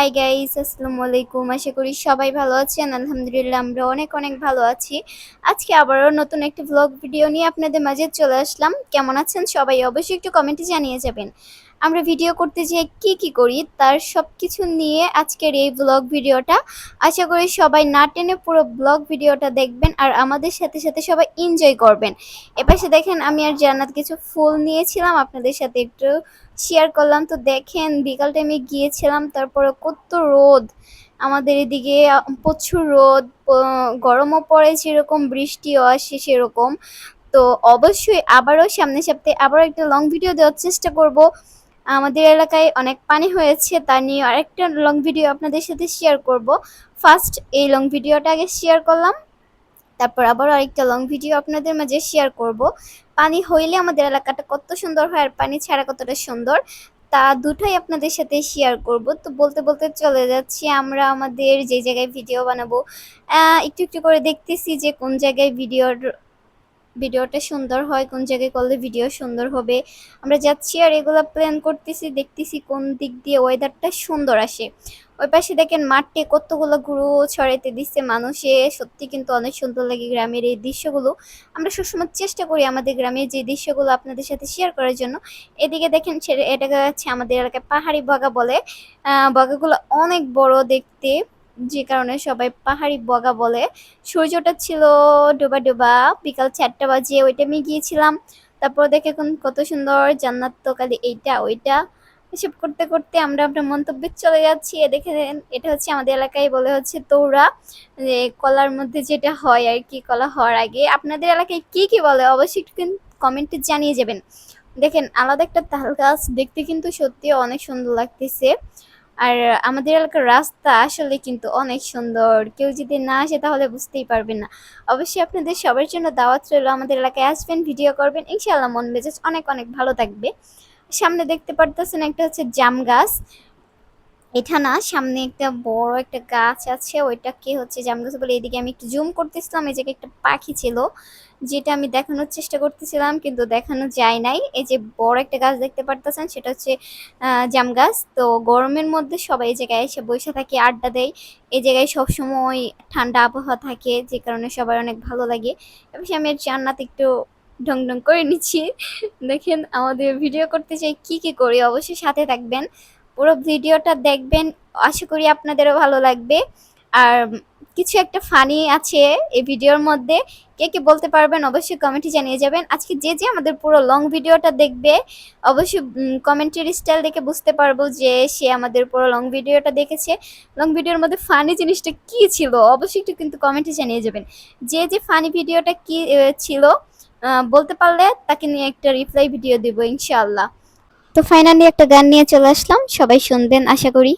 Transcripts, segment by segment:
Hi guys আসসালামু আলাইকুম। আশা করি সবাই ভালো আছেন। আলহামদুলিল্লাহ, আমরা অনেক অনেক ভালো আছি। আজকে আবারও নতুন একটি ব্লগ ভিডিও নিয়ে আপনাদের মাঝে চলে আসলাম। কেমন আছেন সবাই অবশ্যই একটু কমেন্টে জানিয়ে যাবেন। আমরা ভিডিও করতে যেয়ে কি কি করি, তার সব কিছু নিয়ে আজকের এই ব্লগ ভিডিওটা আশা করি সবাই না টেনে পুরো ব্লগ ভিডিওটা দেখবেন আর আমাদের সাথে সাথে সবাই এনজয় করবেন। এপাশে দেখেন, আমি আর জান্নাত কিছু ফুল নিয়েছিলাম। আপনাদের সাথে একটু শেয়ার করলাম। তো দেখেন, বিকাল টাইমে গিয়েছিলাম, তারপরে কত রোদ। আমাদের এদিকে প্রচুর রোদ গরমও পড়ে, সেরকম বৃষ্টিও আসে সেরকম। তো অবশ্যই আবারও সামনের সপ্তাহে আবারও একটা লং ভিডিও দেওয়ার চেষ্টা করব। আমাদের এলাকায় অনেক পানি হয়েছে, তা নিয়ে আরেকটা লং ভিডিও আপনাদের সাথে শেয়ার করব। ফার্স্ট এই লং ভিডিওটা আগে শেয়ার করলাম। তারপর আবার আরেকটা লং ভিডিও আপনাদের মাঝে শেয়ার করব। পানি হইলে আমাদের এলাকাটা কত সুন্দর হয় আর পানি ছাড়া কতটা সুন্দর, তা দুটোই আপনাদের সাথে শেয়ার করব। তো বলতে বলতে চলে যাচ্ছি, আমরা আমাদের যে জায়গায় ভিডিও বানাবো একটু একটু করে দেখতেছি যে কোন জায়গায় ভিডিওর ভিডিওটা সুন্দর হয়, কোন জায়গায় করলে ভিডিও সুন্দর হবে। আমরা যাচ্ছি আর এগুলো প্ল্যান করতেছি, দেখতেছি কোন দিক দিয়ে ওয়েদারটা সুন্দর আসে। ওই পাশে দেখেন মাঠে কতগুলো গুরু ছড়াইতে দিচ্ছে মানুষে। সত্যি কিন্তু অনেক সুন্দর লাগে গ্রামের এই দৃশ্যগুলো। আমরা সবসময় চেষ্টা করি আমাদের গ্রামের যে দৃশ্যগুলো আপনাদের সাথে শেয়ার করার জন্য। এদিকে দেখেন এটাকে হচ্ছে আমাদের এলাকায় পাহাড়ি বগা বলে। বগাগুলো অনেক বড় দেখতে, যে কারণে সবাই পাহাড়ি বগা বলে। সূর্যটা ছিল ডোবা ডোবা, বিকাল চারটা বাজে ওই টাইমে গিয়েছিলাম। তারপর দেখে কত সুন্দর, জান্নাত কালি এইটা, ওইটা। এসব করতে করতে আমরা আপনার মন্তব্যে চলে যাচ্ছি। এ দেখে এটা হচ্ছে আমাদের এলাকায় বলে হচ্ছে তৌরা যে কলার মধ্যে যেটা হয় আর কি, কলা হওয়ার আগে। আপনাদের এলাকায় কি কি বলে অবশ্যই একটু কমেন্টে জানিয়ে যাবেন। দেখেন, আলাদা একটা তাল গাছ দেখতে কিন্তু সত্যি অনেক সুন্দর লাগতেছে। আর আমাদের এলাকার রাস্তা আসলে কিন্তু অনেক সুন্দর। কেউ যদি না আসে তাহলে বুঝতেই পারবেন না। অবশ্যই আপনাদের সবার জন্য দাওয়াত রইল। আমাদের এলাকায় আসবেন, ভিডিও করবেন। ইনশাআল্লাহ মন মেজাজ অনেক অনেক ভালো থাকবে। সামনে দেখতে পারতেছেন একটা হচ্ছে জাম গাছ। এটা না, সামনে একটা বড় একটা গাছ আছে, ওইটাকে হচ্ছে জাম গাছ বলে এদিকে আমি একটু জুম করতেছিলাম, এই জায়গায় একটা পাখি ছিল, যেটা আমি দেখানোর চেষ্টা করতেছিলাম, কিন্তু দেখানো যায় নাই। এই যে বড় একটা গাছ দেখতে পারতেছেন, সেটা হচ্ছে জাম গাছ। তো গরমের মধ্যে সবাই এই জায়গায় এসে বসে থাকে, আড্ডা দেয়। এই জায়গায় সবসময় ঠান্ডা আবহাওয়া থাকে, যে কারণে সবার অনেক ভালো লাগে। এবং আমি আর জান্নাত একটু ঢং ঢং করে নিচ্ছি। দেখেন আমাদের ভিডিও করতে চাই, কি কি করি? অবশ্যই সাথে থাকবেন। পুরো ভিডিওটা দেখবেন, আশা করি আপনাদেরও ভালো লাগবে। আর কিছু একটা ফানি আছে এই ভিডিওর মধ্যে, কে কে বলতে পারবেন অবশ্যই কমেন্টে জানিয়ে যাবেন। আজকে যে যে আমাদের পুরো লং ভিডিওটা দেখবে, অবশ্যই কমেন্টের স্টাইল দেখে বুঝতে পারব যে সে আমাদের পুরো লং ভিডিওটা দেখেছে। লং ভিডিওর মধ্যে ফানি জিনিসটা কি ছিল? অবশ্যই একটু কিন্তু কমেন্টে জানিয়ে যাবেন। যে যে ফানি ভিডিওটা কি ছিল বলতে পারলে তাকে নিয়ে একটা রিপ্লাই ভিডিও দেব ইনশাআল্লাহ। তো ফাইনালি একটা গান নিয়ে চলে আসলাম সবাই শুনবেন আশা করি।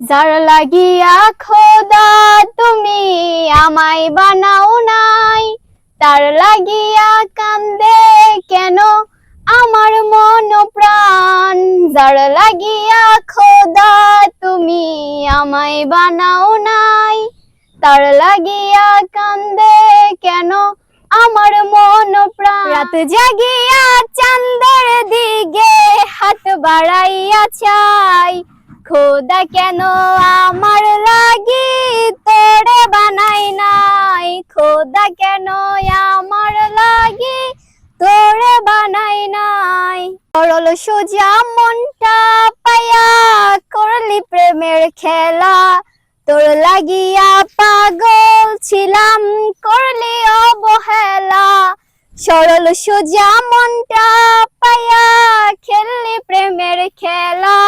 যার লাগিয়া খোদা তুমি আমায় বানাও নাই তার লাগিয়া কান্দে কেন আমার মন প্রাণ যার লাগিয়া খোদা তুমি আমায় বানাও নাই তার লাগিয়া কান্দে কেন আমার মন প্রাণ। রাত জাগিয়া চাঁদের দিকে হাত বাড়াইয়া চাই। খোদা কেন আমার লাগি তোরে বানাই নাই? খোদা কেন আমার লাগি তোরে বানাই নাই? সরল সোজা মনটা পায়া করলি প্রেমের খেলা। তোর লাগিয়া অবহেলা সরল সোজা মনটা পায়া খেললি প্রেমের খেলা।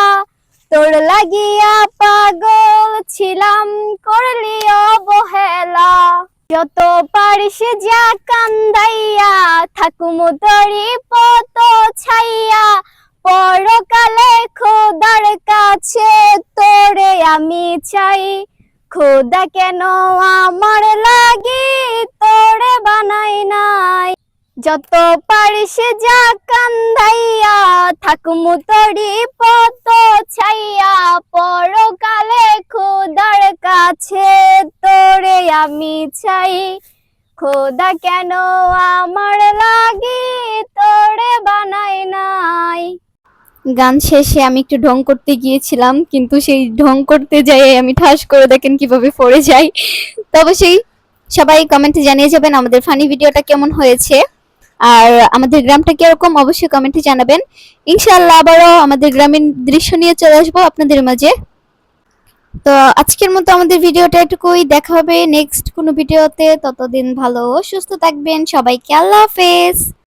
তোর লাগিয়া পাগল ছিলাম, করলি অবহেলা। যত পারিস যা কান্দাইয়া, থাকুম তরি পত ছাইয়া। পরকালে খোদার কাছে তোরে আমি চাই। খোদা কেন আমার লাগি? বানাই নাই। যত পারিস যা কান্দাইয়া, থাকুমু তরি পত ছাইয়া, পরকালে খোদার কাছে তোরে আমি চাই। খোদা কেন আমার লাগি তোরে বানাই নাই? গান শেষে আমি একটু ঢং করতে গিয়েছিলাম, কিন্তু সেই ঢং করতে যাই আমি ঠাস করে দেখেন কীভাবে পড়ে যাই। তো অবশ্যই সবাই কমেন্টে জানিয়ে যাবেন আমাদের ফানি ভিডিওটা কেমন হয়েছে। আর আমাদের গ্রামটা কীরকম, অবশ্যই কমেন্টে জানাবেন। ইনশাআল্লাহ আবারও আমাদের গ্রামীণ দৃশ্য নিয়ে চলে আসব আপনাদের মাঝে। তো আজকের মতো আমাদের ভিডিওটা এটুকুই। দেখা হবে নেক্সট কোনো ভিডিওতে ততদিন ভালো সুস্থ থাকবেন। সবাইকে আল্লাহ হাফেজ।